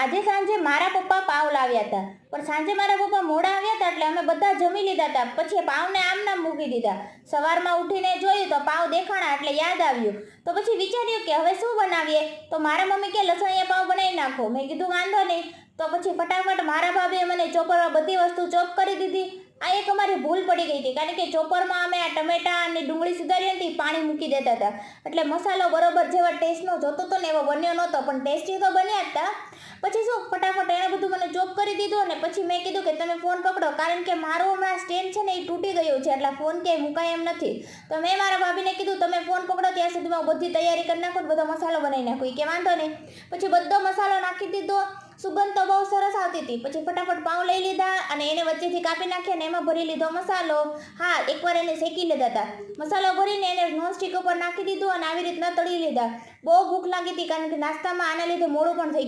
આજે સાંજે મારા પપ્પા પાવ લાવ્યા હતા. પણ સાંજે મારા પપ્પા મોડા આવ્યા હતા એટલે અમે બધા જમી લીધા હતા. પછી પાવને આમ નામ મૂકી દીધા. સવારમાં ઉઠીને જોયું તો પાવ દેખાણા એટલે યાદ આવ્યું. તો પછી વિચાર્યું કે હવે શું બનાવીએ? તો મારા મમ્મી કે લસણિયા પાવ બનાવી નાખો. મેં કીધું, વાંધો નહીં. તો પછી ફટાફટ મારા ભાભીએ મને ચોપરમાં બધી વસ્તુ ચોપ કરી દીધી. આ એક અમારી ભૂલ પડી ગઈ હતી. કારણ કે ચોપરમાં અમે આ ટમેટા અને ડુંગળી સુધારી હતી, પાણી મૂકી દેતા હતા. એટલે મસાલો બરોબર જેવા ટેસ્ટનો જોતો હતો ને એવો બન્યો નહોતો. પણ ટેસ્ટી તો બન્યા હતા પછી શું ફટાફટ એણે બધું મને ચોપ કરી દીધો અને પછી મેં કીધું કે તમે ફોન પકડો, કારણ કે મારું હમણાં સ્ટેન્ડ છે ને એ તૂટી ગયું છે, એટલે ફોન ક્યાંય મુકાય એમ નથી. તો મેં મારા ભાભીને કીધું, તમે ફોન પકડો, ત્યાં સુધીમાં બધી તૈયારી કરી નાખું બધો મસાલો બનાવી નાખું. કે, વાંધો નહીં. પછી બધો મસાલો નાખી દીધો, સુગંધ તો બહુ સરસ આવતી હતી. પછી ફટાફટ પાઉં લઈ લીધા અને એને વચ્ચેથી કાપી નાખ્યા અને એમાં ભરી લીધો મસાલો. હા, એકવાર એને શેકી લીધા હતા. મસાલો ભરીને એને નોનસ્ટિક ઉપર નાખી દીધું અને આવી રીતના તળી લીધા. બહુ ભૂખ લાગી હતી, કારણ કે નાસ્તામાં આના લીધે મોડું પણ થઈ